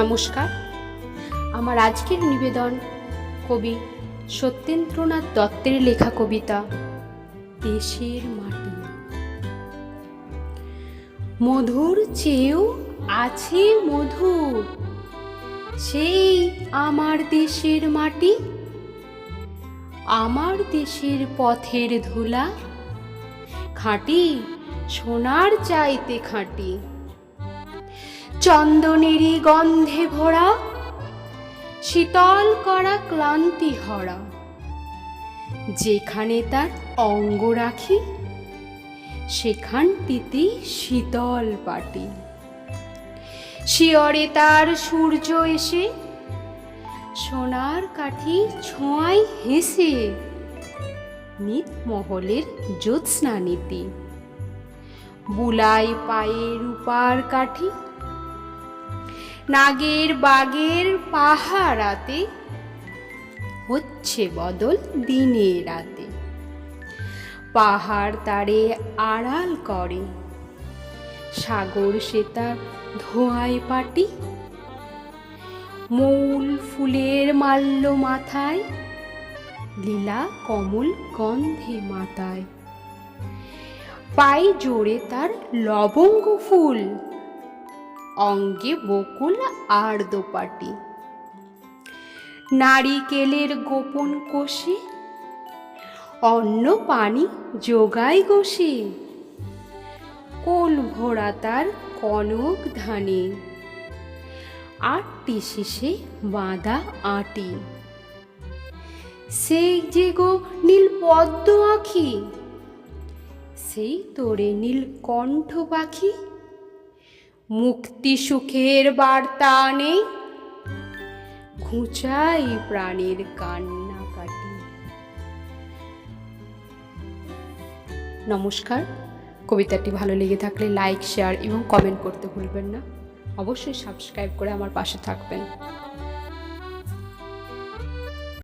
নমস্কার। আমার আজকের নিবেদন কবি সত্যেন্দ্রনাথ দত্তের লেখা কবিতা, দেশের মাটি। মধুর চেয়েও আছে মধুর, সেই আমার দেশের মাটি, আমার দেশের পথের ধুলা, খাঁটি, সোনার চাইতে খাঁটি। চন্দনেরই গন্ধে ভরা, শীতল করা ক্লান্তি হরা। যেখানে তার অঙ্গ রাখি সেখানটিতেই শীতল পাটি। শিয়রে তার সূর্য এসে, সোনার কাঠি ছোঁয়ায় হেসে মহলের জ্যোৎস্না নীতি বুলাই পায়ে রূপার কাঠি নাগের বাগের পাহারাতে হচ্ছে বদল দিনে রাতে। পাহাড় তারে আড়াল করে। সাগর সে তার ধোঁয়ায় পাটি। মৌল ফুলের মাল্য মাথায়। লীলা কমল গন্ধে মাতায়। পায়ে জোরে তার লবঙ্গ ফুল। অঙ্গে বকুল আর দোপাটি। নারিকেলের গোপন কোষে, অন্ন পানি যোগায় গোষে। কোল ভরা তার কনক ধানে, আটটি শেষে বাঁধা আটি। সেই যে গো নীল পদ্ম আখি, সেই তোরে নীল কণ্ঠ পাখি। মুক্তি সুখের বার্তা নেই। ঘুচাই প্রাণের কান্না কাটি। নমস্কার। কবিতাটি ভালো লেগে থাকলে লাইক, শেয়ার এবং কমেন্ট করতে ভুলবেন না। অবশ্যই সাবস্ক্রাইব করে আমার পাশে থাকবেন।